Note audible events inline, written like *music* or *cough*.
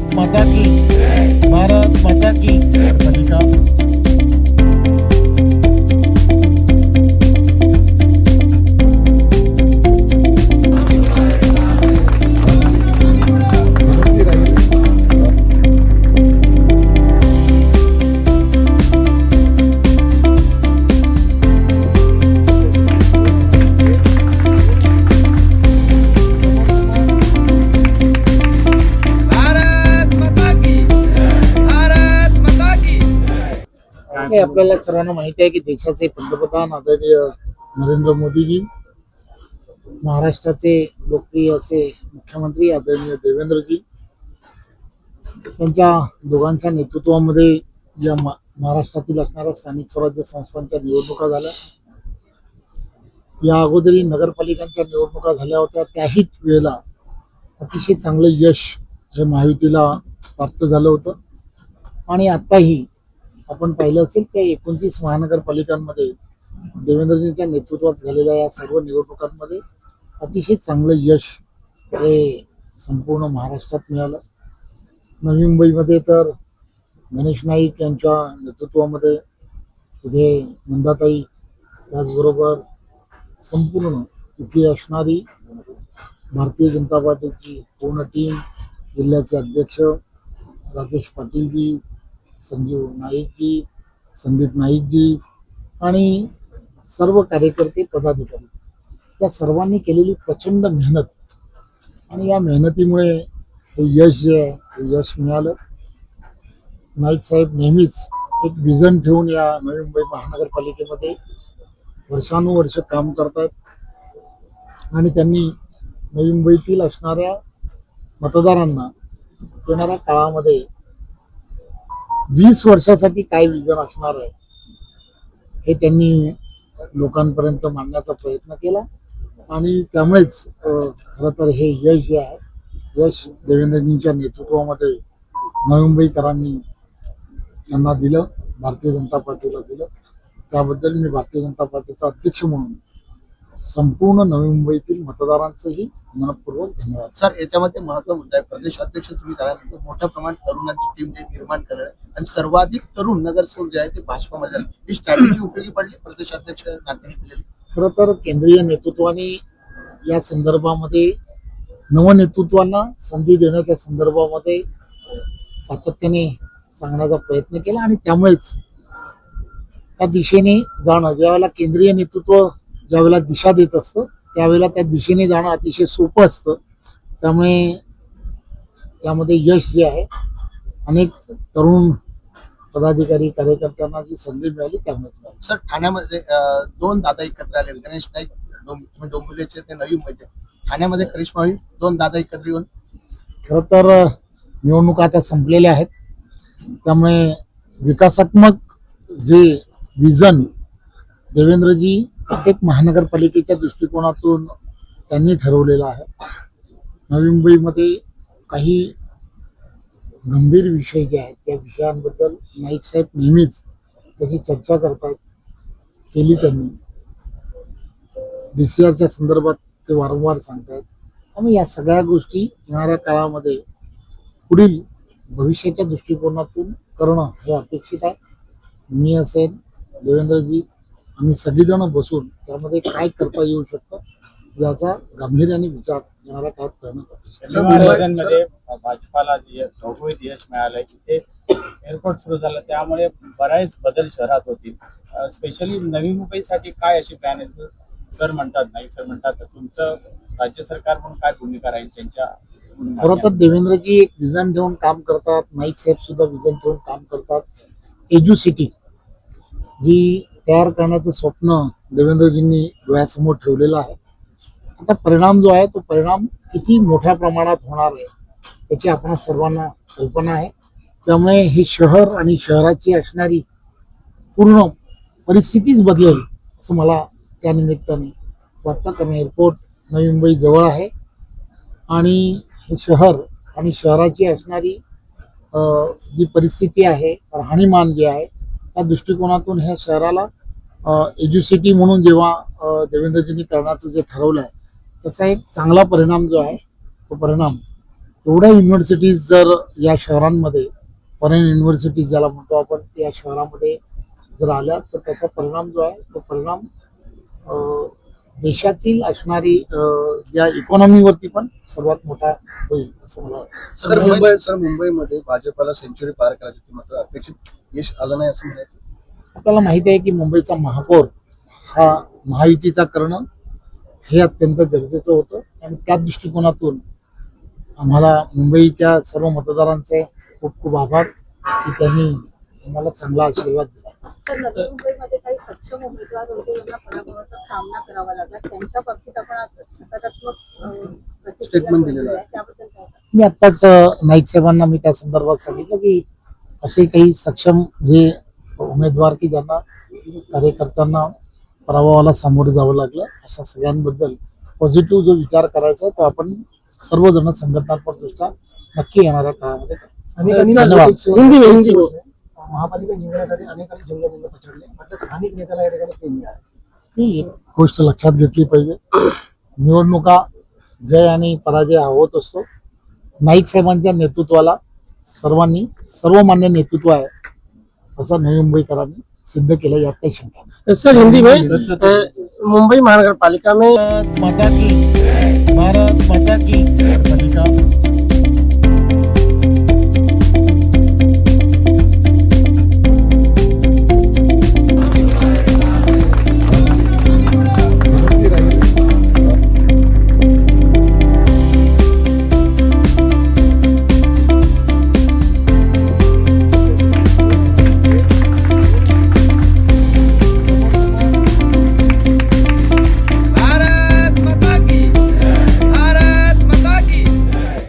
भारत माता की। भारत माता की। पलिका हे आपल्याला सर्वांना माहिती आहे की देशाचे पंतप्रधान आदरणीय नरेंद्र मोदीजी महाराष्ट्राचे लोकप्रिय असे मुख्यमंत्री आदरणीय देवेंद्रजी त्यांच्या दोघांच्या नेतृत्वामध्ये या महाराष्ट्रातील असणाऱ्या स्थानिक स्वराज्य संस्थांच्या निवडणुका झाल्या. या अगोदरी नगरपालिकांच्या निवडणुका झाल्या होत्या. त्याहीच वेळेला अतिशय चांगलं यश हे महायुतीला प्राप्त झालं होतं. आणि आत्ताही आपण पाहिलं असेल की एकोणतीस महानगरपालिकांमध्ये देवेंद्रजींच्या नेतृत्वात झालेल्या या सर्व निवडणुकांमध्ये अतिशय चांगलं यश हे संपूर्ण महाराष्ट्रात मिळालं. नवी मुंबईमध्ये तर गणेश नाईक यांच्या नेतृत्वामध्ये तिथे नंदाताई त्याचबरोबर संपूर्ण इथे असणारी भारतीय जनता पार्टीची पूर्ण टीम जिल्ह्याचे अध्यक्ष राजेश पाटीलजी संजीव नाईकजी संदीप नाईकजी आणि सर्व कार्यकर्ते पदाधिकारी. या सर्वांनी केलेली प्रचंड मेहनत आणि या मेहनतीमुळे हे यश जे आहे ते यश मिळालं. नाईक साहेब नेहमीच एक विजन ठेवून या नवी मुंबई महानगरपालिकेमध्ये वर्षानुवर्ष काम करतात आणि त्यांनी नवी मुंबईतील असणाऱ्या मतदारांना येणाऱ्या काळामध्ये वीस वर्षासाठी काय विजन असणार आहे? हे त्यांनी लोकांपर्यंत मांडण्याचा प्रयत्न केला. आणि त्यामुळेच खरं तर हे यश जे आहे यश देवेंद्रजींच्या नेतृत्वामध्ये नवी मुंबईकरांनी त्यांना दिलं भारतीय जनता पार्टीला दिलं. त्याबद्दल मी भारतीय जनता पार्टीचा अध्यक्ष म्हणून संपूर्ण नवी मुंबईतील मतदारांचंही मनपूर्वक धन्यवाद. सर याच्यामध्ये महत्त्व मुद्दा आहे. प्रदेश अध्यक्ष तुम्ही झाल्यानंतर मोठ्या प्रमाणात तरुणांची टीम जे निर्माण करणार आणि सर्वाधिक तरुण नगरसेवक जे आहे ते भाजपामध्ये. ही स्ट्रॅटेजी उपयोगी पडली? प्रदेश अध्यक्ष खरं तर केंद्रीय नेतृत्वाने या संदर्भामध्ये नवनेतृत्वांना संधी देण्याच्या संदर्भामध्ये सातत्याने सांगण्याचा प्रयत्न केला आणि त्यामुळेच त्या दिशेने जाणं ज्यावेळेला केंद्रीय नेतृत्व ज्यावेळेला दिशा देत असतं त्यावेळेला त्या दिशेने जाणं अतिशय सोपं असतं. त्यामुळे त्यामध्ये यश जे आहे अनेक तरुण पदाधिकारी कार्यकर्त्यांना जी संधी मिळाली त्यामुळे. सर ठाण्यामध्ये दोन दादा एकत्र आले. गणेश नाईक डोंबिवलीचे ते नवी मुंबईचे ठाण्यामध्ये करिश्मा होईल दोन दादा एकत्र येऊन. खरं तर निवडणुका आता संपलेल्या आहेत. त्यामुळे विकासात्मक जे विजन देवेंद्रजी प्रत्येक महानगरपालिकेच्या दृष्टिकोनातून त्यांनी ठरवलेलं आहे. नवी मुंबईमध्ये काही गंभीर विषय जे आहेत त्या विषयांबद्दल नाईक साहेब नेहमीच त्याची चर्चा करतात केली त्यांनी. डी सी आरच्या संदर्भात ते वारंवार सांगतात त्यामुळे या सगळ्या गोष्टी येणाऱ्या काळामध्ये पुढील भविष्याच्या दृष्टिकोनातून करणं हे अपेक्षित आहे. मी असेल देवेंद्रजी आम्ही सगळीजण बसून त्यामध्ये काय करता येऊ शकतं याचा गांभीर्याने विचार येणाऱ्या काळात करणं भाजपाला जे यश मिळालंय. तिथे एअरपोर्ट सुरू झालं. त्यामुळे बरेच बदल शहरात होतील. स्पेशली नवी मुंबईसाठी काय अशी प्लॅन आहे सर म्हणतात नाही सर म्हणतात तर तुमचं राज्य सरकार म्हणून काय भूमिका राहील त्यांच्या खरं तर देवेंद्रजी एक विजन ठेवून काम करतात. नाईक साहेब सुद्धा विजन ठेवून काम करतात. एज्यू सिटी जी तयार करण्याचं स्वप्न देवेंद्रजींनी डोळ्यासमोर ठेवलेलं आहे. आता परिणाम जो आहे तो परिणाम किती मोठ्या प्रमाणात होणार आहे याची आपण सर्वांना कल्पना आहे. त्यामुळे हे शहर आणि शहराची असणारी पूर्ण परिस्थितीच बदलेल असं मला त्यानिमित्ताने वाटतं. कारण एअरपोर्ट नवी मुंबई जवळ आहे. आणि हे शहर आणि शहराची असणारी जी परिस्थिती आहे राहणीमान जे आहे त्या दृष्टिकोनातून ह्या शहराला एज्युसिटी म्हणून जेव्हा देवेंद्रजींनी करण्याचं जे ठरवलं आहे त्याचा एक चांगला परिणाम जो आहे तो परिणाम एवढ्या युनिव्हर्सिटीज जर या शहरांमध्ये फॉरेन युनिव्हर्सिटीज ज्याला म्हणतो आपण या शहरामध्ये जर आल्या तर त्याचा परिणाम जो आहे तो परिणाम देशातील असणारी या इकॉनॉमीवरती पण सर्वात मोठा होईल असं मला सर मुंबई सर मुंबईमध्ये भाजपाला सेंचुरी पार करायची होती मात्र अपेक्षित यश आलं नाही असं म्हणायचं. आपल्याला माहिती आहे की मुंबईचा महापौर हा महायुतीचा करणं हे अत्यंत गरजेचं होतं. आणि त्या दृष्टिकोनातून आम्हाला मुंबईच्या सर्व मतदारांचे खूप खूप आभार. की त्यांनी आम्हाला चांगला आशीर्वाद दिला. तर नवी मुंबईमध्ये काही सक्षम उमेदवार होते यांना पराभवाचा सामना करावा लागला त्यांच्या बाबतीत आपण आज सकारात्मक अं, प्रतिक्रिया Statement दिलेलं बघितली आहे. आहे. त्याबद्दल काय सांगाल? मी आत्ताच अ, नाईक साहेबांना मी त्या संदर्भात सांगितलं की असे काही सक्षम जे उमेदवार की ज्यांना कार्यकर्त्यांना पराभवाला सामोरं जावं लागलं अशा सगळ्यांबद्दल पॉझिटिव्ह जो विचार करायचा तो आपण सर्वजण संघटनात्मक दृष्ट्या नक्की येणाऱ्या काळामध्ये करू. अनेकांनी धन्यवाद हिंदी में हिंदी में महापालिका जिंकण्यासाठी अनेकांनी जिंकल्या जिंकल्या पछाडले. मात्र स्थानिक नेत्याला या ठिकाणी ते मिळाले. ही एक गोष्ट लक्षात घेतली पाहिजे. *clears throat* निवडणुका जय आणि पराजय हा होत असतो. नाईक साहेबांच्या नेतृत्वाला सर्वांनी सर्वमान्य नेतृत्व आहे असं नवी मुंबईकरांनी सिद्ध केलं यात काही शंका. सर हिंदी में मुंबई महानगर पालिका में माता की भारत माता की